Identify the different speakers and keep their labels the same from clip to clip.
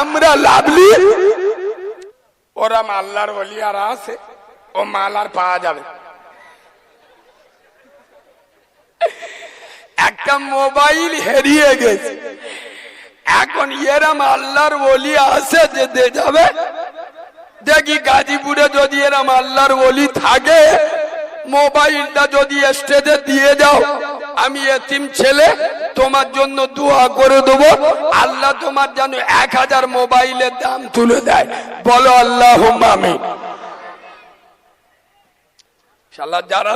Speaker 1: আমরা লাভলি। ওরা মাল্লার বলি আর আছে, ও মাল আর পাওয়া যাবে। একটা মোবাইল হেরিয়ে গেছে। এখন এরম আল্লাহর বলি আছে, যে দে যাবে। দেখি গাজীপুরে যদি এরম আল্লাহর বলি থাকে, মোবাইলটা যদি স্টেজে দিয়ে যাও, আমি এতিম ছেলে তোমার জন্য দোয়া করে দেবো। আল্লাহ তোমার যেন এক হাজার মোবাইলের দাম তুলে দেয়। বলো আল্লাহ আমি যারা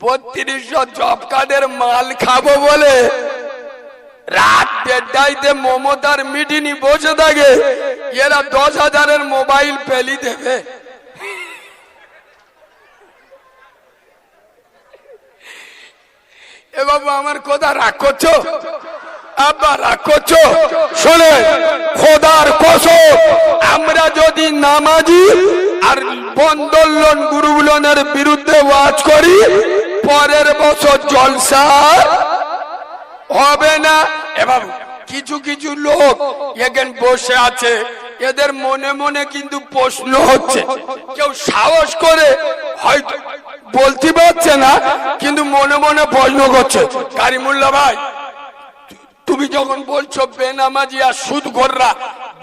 Speaker 1: বত্রিশশো জব কার্ডের মাল খাব বলে রাত দেড়টাইতে মমতার মিটিনি বসে থাকে, এরা দশ হাজারের মোবাইল পেলি দেবে এ বাবু, আমার কথা রাগ করছ? আব্বা, রাগ করছ? শোনে, খোদার কসম, আমরা যদি নামাজি আর বন্দর লোন গুরুগুলনের বিরুদ্ধে ওয়াজ করি, পরের বছর জলসা হবে না। এ বাবু, কিছু কিছু লোক এখানে বসে আছে, এদের মনে মনে কিন্তু প্রশ্ন হচ্ছে। কেউ সাহস করে হয়তো বলতে পারছে না, কিন্তু মনে মনে প্রশ্ন করছে কারিমুল্লা ভাই, তুমি যখন বলছো বেনামাজি আর সুদ ঘররা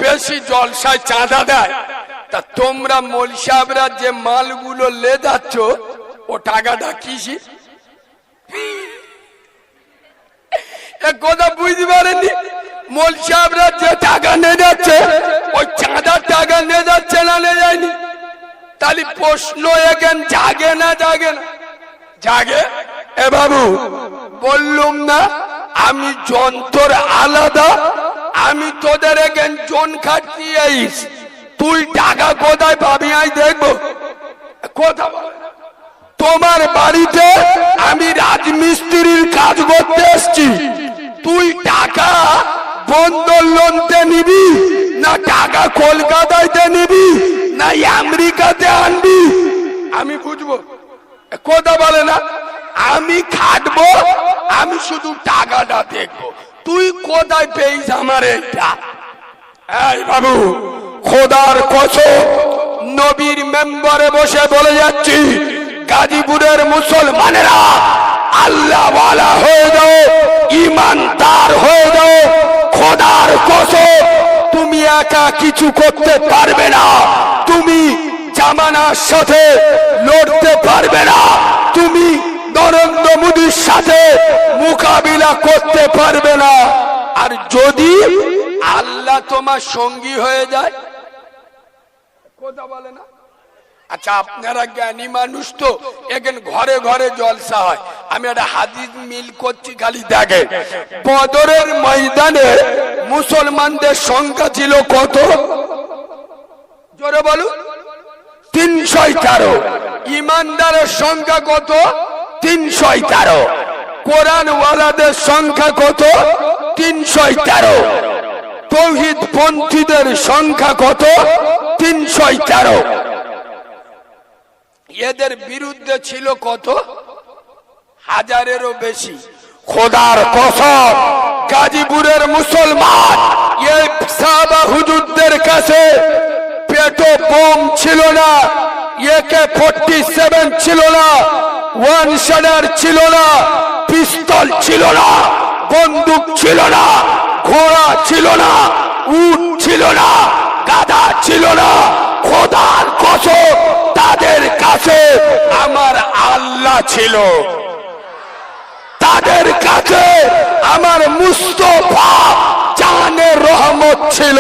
Speaker 1: বেশি জলসায় চাঁদা দেয়, তা তোমরা মল সাহেবরা যে মালগুলো লে যাচ্ছ, ও টাকাটা কিসি? কথা বুঝতে পারেনি মোল সাহেবরা যে টাকা নিয়ে যাচ্ছে, ওই চাঁদার টাকা নিয়ে যাচ্ছে না, নিয়ে যায়নি? তাহলে প্রশ্ন এখান জাগে না জাগে না। জাগে? এ বাবু, বললুম না, আমি যন্ত্র আলাদা, আমি তোদের এখান জন খাটছি আইস তুই টাকা কোথায় পাবি, আই দেখব। কথা তোমার বাড়িতে আমি রাজমিস্ত্রির কাজ করতে এসছি। তুই টাকা বন্দর লোনতে নিবি, না টাকা কলকাতায় নিবি, না আমেরিকাতে আনবি। আমি বুঝব। কথা বলে না। আমি খাটবো, আমি শুধু টাকাটা দেখব। তুই কোথায় পেয়েছ আমার এইটা? এই বাবু, খোদার কসম, নবীর মেম্বারে বসে বলে যাচ্ছি, গাজীপুরের মুসলমানেরা আল্লাহ ওয়ালা হয়ে যাও ইমানদার হয়ে যাও খোদার কসম, তুমি একা কিছু করতে পারবে না। তুমি জামানার সাথে লড়তে পারবে না। তুমি নরেন্দ্র মোদীর সাথে মোকাবিলা করতে পারবে না। আর যদি আল্লাহ তোমার সঙ্গী হয়ে যায়, কথা বলে না? আচ্ছা আপনারা জ্ঞানী মানুষ তো এখানে ঘরে ঘরে জলসা হয়। আমি একটা হাদিস মিল করছি খালি দেখে। বদরের ময়দানে মুসলমানদের সংখ্যা ছিল কত? জোরে বলুন। তিনশো তেরো ইমানদারের সংখ্যা কত? তিনশো তেরো কোরআন ওয়ালাদের সংখ্যা কত? তিনশো তেরো তৌহিদ পন্থীদের সংখ্যা কত? তিনশো তেরো এদের বিরুদ্ধে ছিল কত? হাজারেরও বেশি। খোদার কসম, গাজীপুরের মুসলমান, এই সাহাবা হুজুরদের কাছে পেটো বোম ছিল না, একে ফোরটি সেভেন ছিল না, ওয়ান শাডার ছিল না, পিস্তল ছিল না, বন্দুক ছিল না, ঘোড়া ছিল না, উট ছিল না গাদা ছিল না। খোদার কসম তাদের কাছে আমার আল্লাহ ছিল। তাদের কাছে আমার মুস্তফা জানের রহমত ছিল।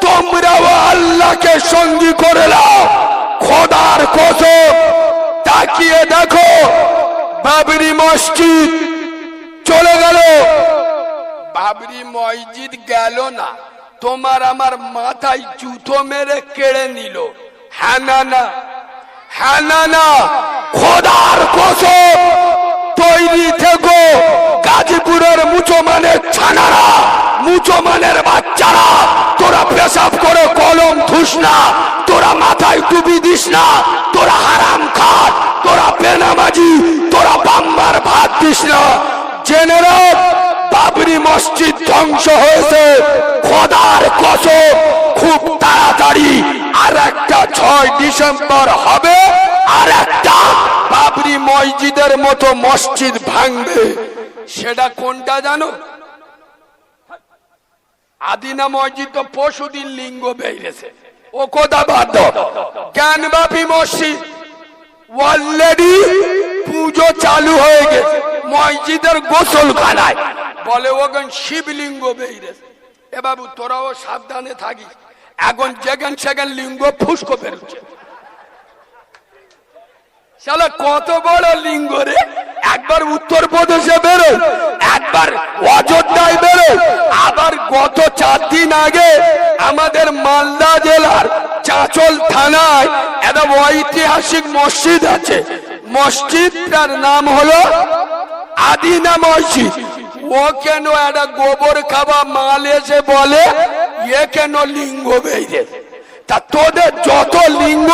Speaker 1: তোমরাও আল্লাহকে সঙ্গী করে নাও। খোদার কসম, তাকিয়ে দেখো, বাবরি মসজিদ চলে গেল। বাবরি মসজিদ গেল না। তোমার আমার মাথায় জুতো মেরে কেড়ে নিল। হ্যাঁ না না হ্যাঁ না না খোদার কসম, তৈরি থেকো গাজীপুরের মুচমানের ছানারা, মুচমানের বাচ্চারা। তোরা পেশাব করে কলম ধুস না, তোরা মাথায় টুপি দিস না, তোরা হারাম খাট, তোরা বেনামাজি, তোরা বাম্বার ভাত দিস না। জেনে রাখ বাবরি মসজিদ ধ্বংস হয়েছে। খোদার কসম, খুব তাড়াতাড়ি আর একটা ছয় ডিসেম্বর হবে আর একটা বাবরি মসজিদের মতো মসজিদ ভাঙবে। সেটা কোনটা জানো? আদিনা মসজিদ তো পশুদিন লিঙ্গ বেরিয়েছে। ও কোথা বাদ জ্ঞানবাপী মসজিদ। অলরেডি পুজো চালু হয়ে গেছে। মসজিদের গোসল খানায় বলে ওখান শিবলিঙ্গ বেরিয়েছে এ বাবু, তোরাও সাবধানে থাকিস। এখন যেখান সেখান লিঙ্গ ফুসকো বেরোচ্ছে। শালা, কত বড় লিঙ্গ রে। একবার উত্তর প্রদেশে বেরো, একবার অযোধ্যায় বেরো। আবার গত চার দিন আগে আমাদের মালদা জেলার চাঁচল থানায় একটা ঐতিহাসিক মসজিদ আছে। মসজিদটার নাম হলো আদিনা মসজিদ ও কেন একটা গোবর খাওয়া মাল এসে বলে, এ কেন লিঙ্গ বেরিয়ে তা তোদের যত লিঙ্গ,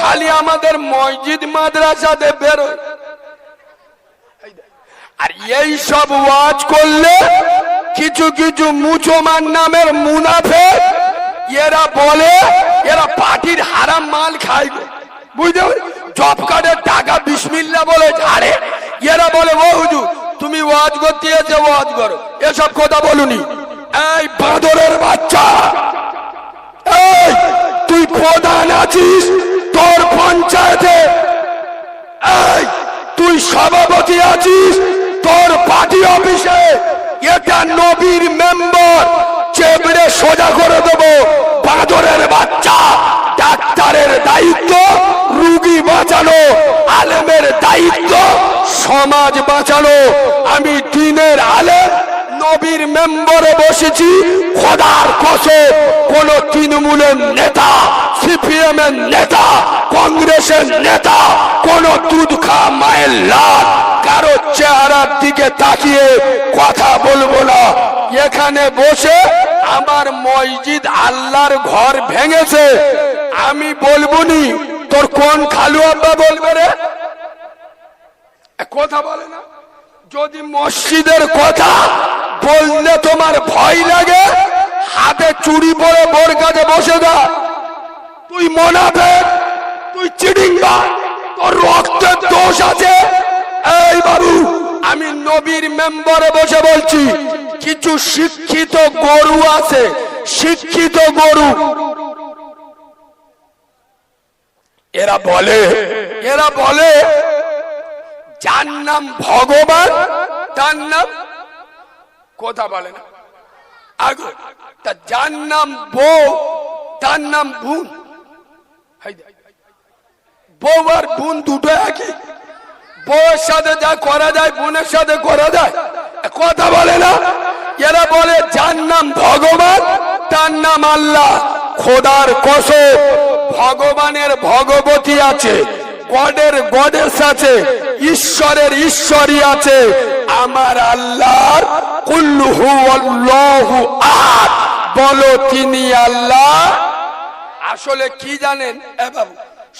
Speaker 1: খালি আমাদের মসজিদ মাদ্রাসাতে বেরোয় আর এই সব ওয়াজ করলে কিছু কিছু মুসলমান নামের মুনাফে, এরা বলে, এরা পার্টির হারাম মাল খাইবে। বুঝতে পারলি? জব কার্ডের টাকা বিসমিল্লা বলে ঝাড়ে এরা বলে ও হুজুর তুমি ওয়াজ করতে এসে ওয়াজ এসব কথা বলুনি। এই বাঁদরের বাচ্চা! তুই প্রধান আছিস তোর পঞ্চায়েতে। এই, তুই সভাপতি আছিস তোর পার্টি অফিসে। এটা নবীর মেম্বার। চেবড়ে সোজা করে দেবো। বাঁদরের বাচ্চা, ডাক্তারের দায়িত্ব, রুগী বাঁচানো, আলেমের দায়িত্ব, সমাজ বাঁচানো। আমি দিনের আলেম, নবীর মেম্বরে বসেছি। খোদার কসে কোন তৃণমূলের নেতা সিপিএম এর নেতা, কংগ্রেসের নেতা, কোন দুধ খা মায়ের লাল, কারও চেহারার দিকে তাকিয়ে কথা বলব না। এখানে বসে আমার মসজিদ আল্লাহর ঘর ভেঙেছে। আমি বলব নি, তোর কোন খালু আব্বা বলবে রে? কথা বলে না। যদি মসজিদের কথা বললে তোমার ভয় লাগে, হাতে চুরি পরে বোর কাছে বসে দা তুই মনাবে, তুই চিডিঙ্গা তোর রক্তের দোষ আছে। এই বাবু, আমি নবীর মেম্বারে বসে বলছি, কিছু শিক্ষিত গরু আছে, শিক্ষিত গরু। এরা বলে এরা বলে, যার নাম ভগবান, তার নাম কথা বলে না। আগো তা যার নাম বউ, তার নাম দে। বউ আর বোন দুটো একই। বউয়ের সাথে যা করা যায়, বোনের সাথে করা যায়। কথা বলে না। এরা বলে, যার নাম ভগবান, তার নাম আল্লাহ। খোদার কসম, ভগবানের ভগবতী আছে, গডের গডেস আছে, ঈশ্বরের ঈশ্বরী আছে। আমার আল্লাহর কুল্লুহু আল্লাহু বলো তিনি আল্লাহ আসলে কি জানেন? এ বাবু,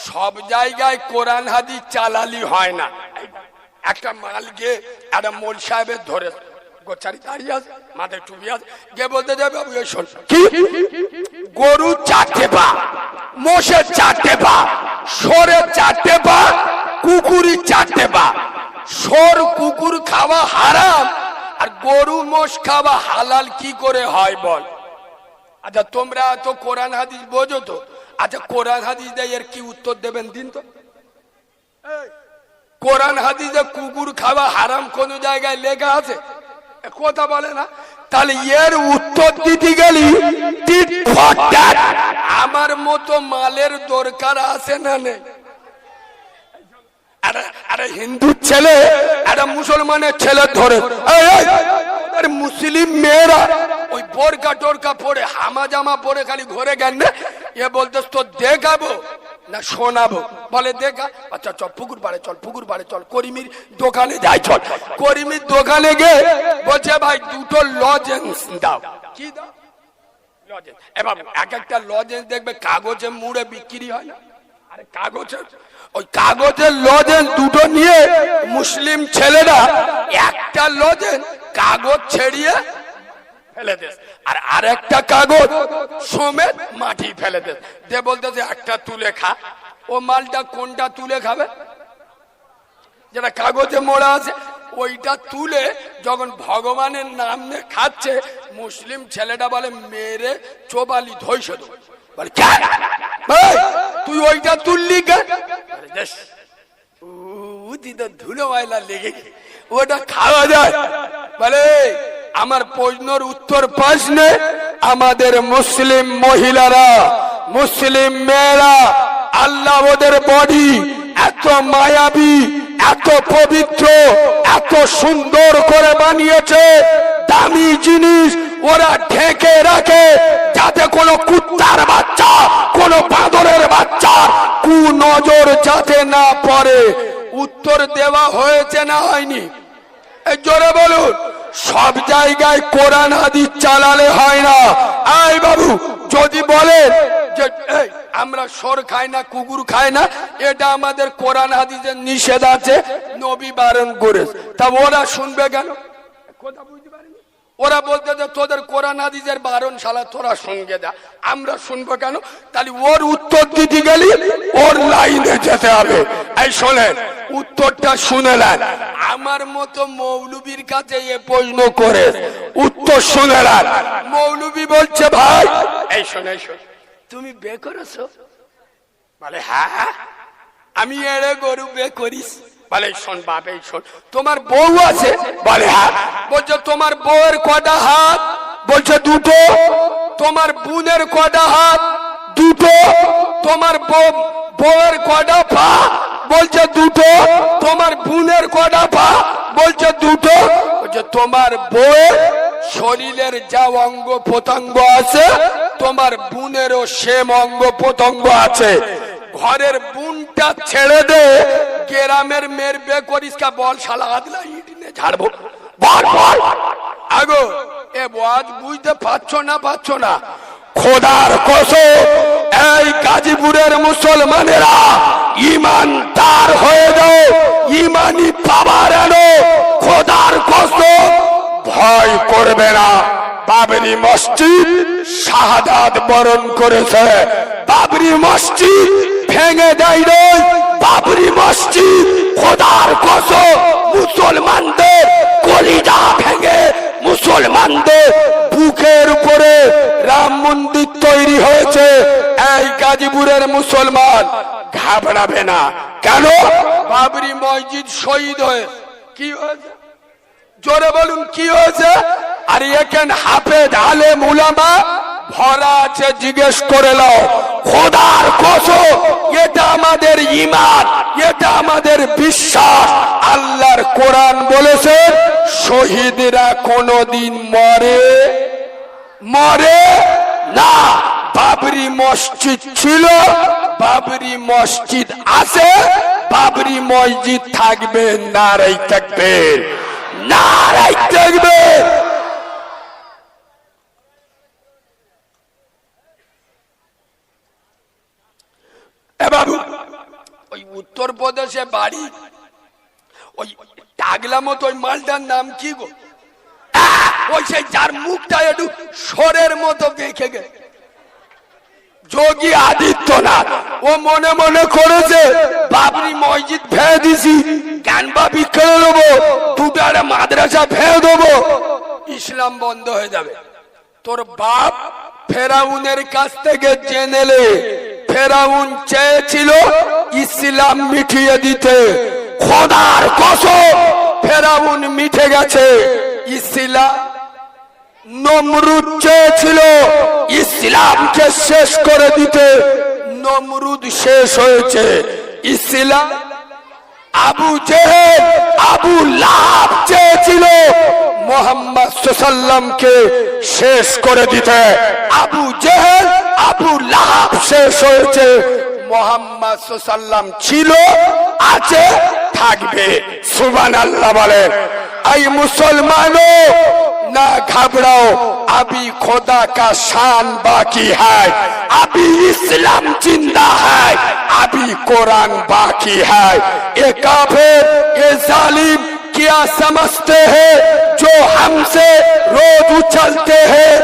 Speaker 1: সব জায়গায় কোরআন হাদি চালালি হয় না। একটা মাল গিয়ে একটা মোল সাহেবের ধরে দাঁড়িয়ে আছে, মাথায় গিয়ে বলতে যাবে শোন মোষের কুকুর খাওয়া হারাম, আর গরু মোষ খাওয়া হালাল কি করে হয় বল? আচ্ছা তোমরা তো কোরআন হাদিস বোঝো তো। আচ্ছা কোরআন হাদিস দেয় এর কি উত্তর দেবেন দিন তো? কোরআন হাদিসে কুকুর খাওয়া হারাম কোন জায়গায় লেখা আছে? কথা বলে না। তাহলে এর উত্তর দিতে গেলি। আমার মতো মালের দরকার আছে না নেই? আরে হিন্দুর ছেলে একটা মুসলমানের ছেলে ধরে। মুসলিম মেয়েরা। ওই বোরকা টোরকা পরে হামা জামা পরে খালি ঘরে গেন এ বলতে তো দেখাবো না শোনাবো? বলে দেখা। আচ্ছা চল পুকুর পাড়ে চল পুকুর পাড়ে চল করিমির দোকানে যাই চল। করিমির দোকানে গিয়ে বলছে ভাই দুটো লজেন্স দাও। কি দাও? লজেন্স এবার এক একটা লজেন্স দেখবে কাগজে মুড়ে বিক্রি হয় না। একটা তুলে খা। ও মালটা কোনটা তুলে খাবে? যেটা কাগজে মোড়া আছে ওইটা তুলে যখন ভগবানের নাম খাচ্ছে মুসলিম ছেলেটা বলে মেরে চোবালি ধৈস দেবো বলে "ক্যা? এই, তুই ওইটা তুললি কেন বলে, "দেশ, উদি তো ধুলো ময়লা লেগে ওটা খাওয়া যায়। বলে আমার প্রশ্নর উত্তর পাস আমাদের মুসলিম মহিলারা মুসলিম মেয়েরা আল্লাহ ওদের বডি এত মায়াবী এত পবিত্র এত সুন্দর করে বানিয়েছে। দামি জিনিস ওরা ঢেকে রাখে যাতে কোনো কুত্তার বাচ্চা, কোনো বাঁদরের বাচ্চা কু নজর যাতে না পড়ে। উত্তর দেওয়া হয়েছে না হয়নি। জোরে বলুন, সব জায়গায় কোরআন হাদিস চালালে হয় না। আই বাবু, যদি বলেন যে আমরা সর খাই না, কুকুর খাই না, এটা আমাদের কোরআন হাদিসের নিষেধ আছে। নবী বারণ করে তা ওরা শুনবে কেন? কথা বুঝতে ওরা বলতে যে তোদের কোরআন হাদিসের বারণ শালা, তোরা সঙ্গে দা। আমরা শুনব কেন? তাহলে ওর উত্তর দিতে গেলি ওর লাইনে যেতে হবে। এই শোনেন, উত্তরটা শুনে নেন। আমার মতো মৌলবীর কাছে এ প্রশ্ন করে উত্তর শুনে নেন। মৌলবী বলছে, ভাই, এই শোনে তুমি বে করেছ বলে হ্যাঁ হ্যাঁ। আমি এড়ে গরু বে করিস বলে, শোন বাপ এই শোন। তোমার বউ আছে? বলে হ্যাঁ। বলছে, তোমার বউয়ের কটা হাত? বলছে, দুটো। তোমার বোনের কটা হাত? দুটো। তোমার বউ- বউয়ের কটা পা? বলছে, দুটো। তোমার বোনের কটা পা? বলছে, দুটো। বলছে, তোমার বউয়ের শরীরের যা অঙ্গ প্রত্যঙ্গ আছে, তোমার বোনেরও সেম অঙ্গ প্রত্যঙ্গ আছে। ঘরের বুনটা ছেড়ে দে গ্রামের মেয়ের বে করিস কা? বল শালা আদলা ইট নিয়ে ঝাড়বো। বল বল। আগো, এ বাজ বুঝতে পারছ না পারছ না? খোদার কসো এই গাজীপুরের মুসলমানেরা ইমান তার হয়ে যাও ইমানি পাবার এনো খোদার কসো ভয় করবে না। বাবরি মসজিদ শাহাদাত বরণ করেছে। বাবরি মসজিদ ভেঙে দেয় নাই। বাবরি মসজিদ, খোদার কসম, মুসলমানদের কলিজা ভেঙে মুসলমানদের বুকের উপরে রাম মন্দির তৈরি হয়েছে। এই গাজীপুরের মুসলমান ঘাবড়াবে না। কেন? বাবরি মসজিদ শহীদ হয়ে কি হয়েছে? জোরে বলুন, কি হয়েছে? আর এখানে হাফেজ আলে মুলামা ভরা আছে জিজ্ঞেস করে নাও খোদার কসম, এটা আমাদের ইমান এটা আমাদের বিশ্বাস। আল্লাহর কোরআন বলেছে, শহীদরা কোনদিন মরে মরে না। বাবরি মসজিদ ছিল, বাবরি মসজিদ আছে, বাবরি মসজিদ থাকবে নারাই থাকবে নারাই থাকবে এ বাবু ওই উত্তরপ্রদেশে বাড়ি। ওই টাগলা মতো ওই মালটার নাম কি গো? ওই সেই যার মুখটা একটু সরের মতো দেখে গে যোগী আদিত্যনাথ, ও মনে মনে করেছে, বাবরি মসজিদ ভেঙে দিছি জ্ঞানবা বিক্ষে দেবো দুটো মাদ্রাসা ভেঙে দেবো। ইসলাম বন্ধ হয়ে যাবে। তোর বাপ ফেরাউনের কাছ থেকে জেনেলে ফেরাউন চেয়েছিল ইসলাম মিটিয়ে দিতে। খোদার কসম, ফেরাউন মিঠে গেছে। ইসলাম নমরুদ চেয়েছিল ইসলামকে শেষ করে দিতে। নমরুদ শেষ হয়েছে। ইসলাম আবু জেহেল, আবু লাভ চেয়েছিল মোহাম্মদ সাল্লামকে শেষ করে দিতে আবু জেহেল আবু লাভ শেষ হয়েছে মোহাম্মদ সাল্লাম ছিল আছে থাকবে সুবান আল্লাহ বলেন এই মুসলমানও ना घबराओ अभी खुदा का शान बाकी है अभी इस्लाम जिंदा है अभी कुरान बाकी है ये काफिर ये जालिम क्या समझते हैं, जो हमसे रोज उछलते हैं।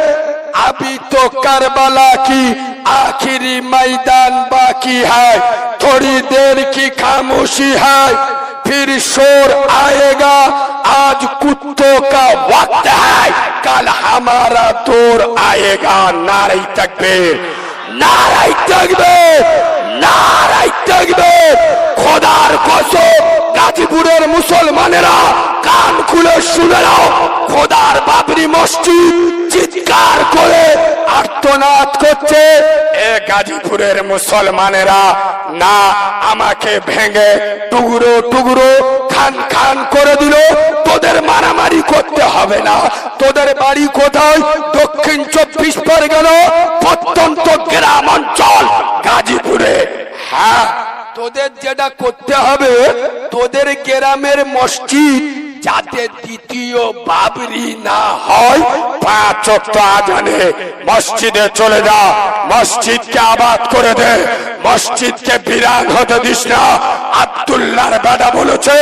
Speaker 1: अभी तो करबला की आखिरी मैदान बाकी है। थोड़ी देर की खामोशी है, फिर शोर आएगा। आज कुत्तों का वक्त है, कल हमारा दौर आएगा, नारे तकबीर। নারাই থাকবে নারাই থাকবে। খোদার কসম গাজীপুরের মুসলমানেরা কান খুলে শুনে নাও খোদার বাবরি মসজিদ চিৎকার করে আর্তনাদ করছে। এ গাজীপুরের মুসলমানেরা, না, আমাকে ভেঙে টুকরো টুকরো খান খান করে দিল। তোদের মারামারি করতে হবে না। তোদের বাড়ি কোথায়? দক্ষিণ চব্বিশ পরগনা, প্রত্যন্ত গ্রাম অঞ্চল, গাজীপুরে। হ্যাঁ তোদের যেটা করতে হবে, তোদের গ্রামের মসজিদ যাতে দ্বিতীয় বাবরি না হয়, পাঁচ আজানে মসজিদে চলে যা, মসজিদকে আবাদ করে দে, মসজিদকে বিরান হতে দিস না। আব্দুল্লাহর বেটা বলেছে,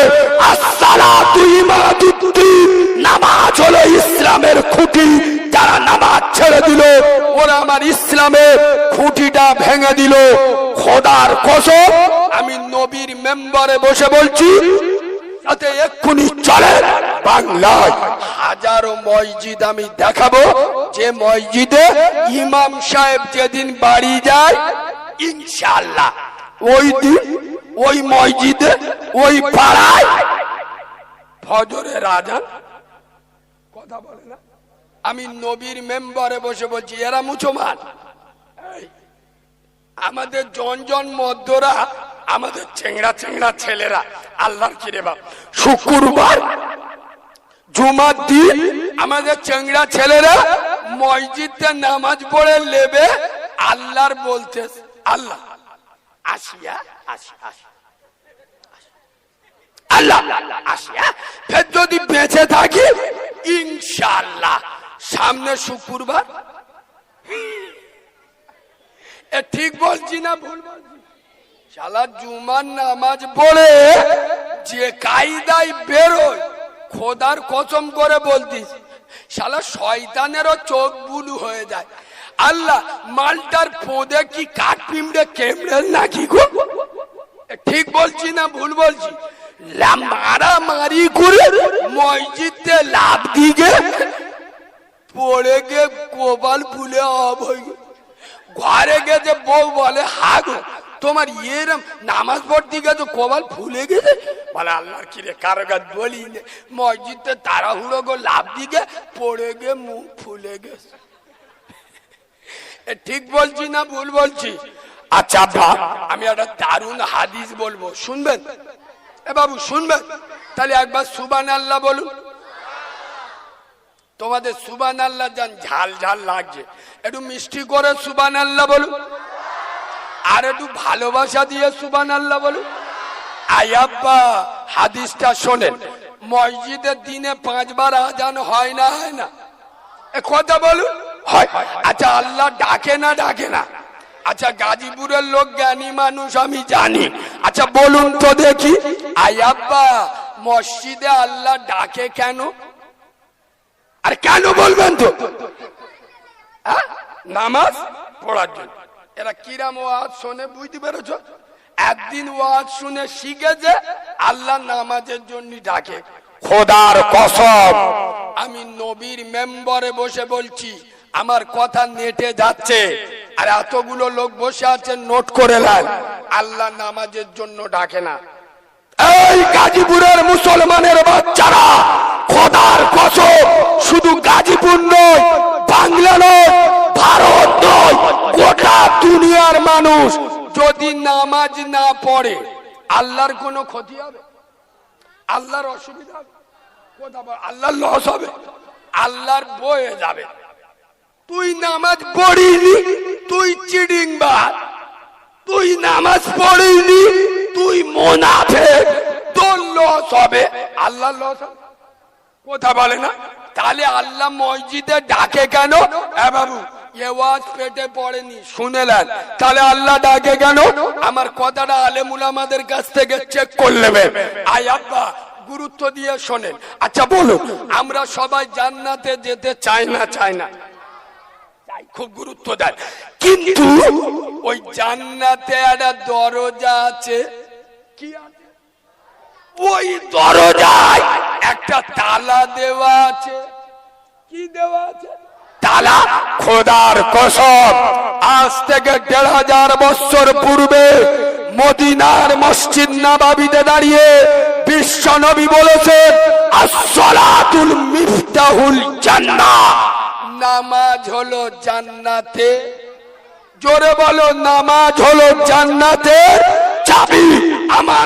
Speaker 1: আসসালাতু ইমাদুদ্দিন, নামাজ হলো ইসলামের খুঁটি, যারা নামাজ ছেড়ে দিল, ওরা আমার ইসলামের খুঁটিটা ভেঙে দিল। খোদার কসম, আমি নবীর মেম্বারে বসে বলছি যাতে এক্ষুনি চলে। বাংলায় হাজারো মসজিদ আমি দেখাবো। যে মসজিদে ইমাম সাহেব যেদিন বাড়ি যায় ইনশাল্লাহ ওই দিন, ওই মসজিদে, ওই পাড়ায় আজান। কথা বলে না? আমি নবীর মেম্বারে বসে বলছি, এরা মুসলমান? আমাদের জন জন মধ্যরা আমাদের চেংড়া চেংড়া ছেলেরা, আল্লাহর কিরে বাপ? শুক্রবার জুমার দিন আমাদের চেংড়া ছেলেরা মসজিদে নামাজ পড়ে নেবে আল্লাহর বলতে, আল্লাহ, আসিয়া আসি আসি আল্লাহ, আসিয়া, ফের যদি বেঁচে থাকি, ইনশাআল্লাহ, সামনে শুক্রবার। ঠিক বলছি না, ভুল বলছি শালা জুমার নামাজ পড়ে যে কায়দায় বেরোয়, খোদার কসম করে বলতিস, শালা শয়তানেরও চোখ বুলু হয়ে যায়। আল্লাহ, মালটার পোদে কি কাঠ পিমড়ে কেমড়ে নাকি গো? ঠিক বলছি না ভুল বলছি? মারামারি করে মসজিদে লাভ দিকে পড়ে গিয়ে কোবাল ফুলে অব। ঘরে গেছে বউ বলে হাগো তোমার এরম নামাজ পড়তে গেছে কোবাল ফুলে গেছে। বলে আল্লাহর কিরে, কারও গাছ বলি মসজিদে তাড়াহুড়ো গো লাভ দিকে পড়ে গিয়ে মুখ ফুলে গেছে। ঠিক বলছি না ভুল বলছি? আচ্ছা আব্বা, আমি একটা দারুণ হাদিস বলব, শুনবেন? এ বাবু, শুনবেন? তাহলে একবার সুবান আল্লাহ বলুন। তোমাদের সুবান আল্লাহ যান ঝাল ঝাল লাগছে। একটু মিষ্টি করে সুবান আল্লাহ বলুন। আর একটু ভালোবাসা দিয়ে সুবান আল্লাহ বলুন আয়াব্বা হাদিসটা শোনেন। মসজিদের দিনে পাঁচবার আজান হয় না হয় না? কথা বলুন। হয়। আচ্ছা আল্লাহ ডাকে না ডাকে না? আচ্ছা গাজীপুরের লোক জ্ঞানী মানুষ, আমি জানি। আচ্ছা বলুন তো দেখি। আয়াব্বা মসজিদে আল্লাহ ডাকে কেন? আর কেন বলবেন তো? হ্যাঁ? নামাজ পড়ার জন্য। এরা কিরাম ওয়াজ শুনে, বুঝতে পেরেছ? একদিন ওয়াজ শুনে শিখেছে আল্লাহ নামাজের জন্য ডাকে। খোদার কসম, আমি নবীর মেম্বারে বসে বলছি, আমার কথা নেটে যাচ্ছে, আর এতগুলো লোক বসে আছে, নোট করে নেন আল্লাহ নামাজের জন্য ডাকে না। এই গাজীপুরের মুসলমানের বাচ্চারা, খোদার কসম, শুধু গাজীপুর নয় বাংলা নয় ভারত নয়, গোটা দুনিয়ার মানুষ যদি নামাজ না পড়ে, আল্লাহর কোনো ক্ষতি হবে? আল্লাহর অসুবিধা হবে? আল্লাহর লস হবে? আল্লাহর বয়ে যাবে। তুই নামাজ পড়িনি তুই চিডিং বাদ। তুই নামাজ পড়িনি তুই মোনাফে তোর লস হবে, আল্লাহর লস হবে। কথা বলে না? তাহলে আল্লাহ মসজিদে ডাকে কেন? বাবু দিয়ে আচ্ছা বলুন, আমরা সবাই জান্নাতে যেতে চাই না চাই না? খুব গুরুত্ব দেন। কিন্তু ওই জান্নাতে একটা দরজা আছে। কি আছে? ওই দরজায় একটা তালা দেওয়া আছে। কি দেওয়া আছে? তালা খোদার কসম। আজ থেকে দেড় হাজার বছর পূর্বে মদিনার মসজিদ দাঁড়িয়ে বিশ্ব নবী বলেছেন নামাজ হলো জান্নাতে। জোরে বলো, নামাজ হলো জান্নাতে। চাবি আমার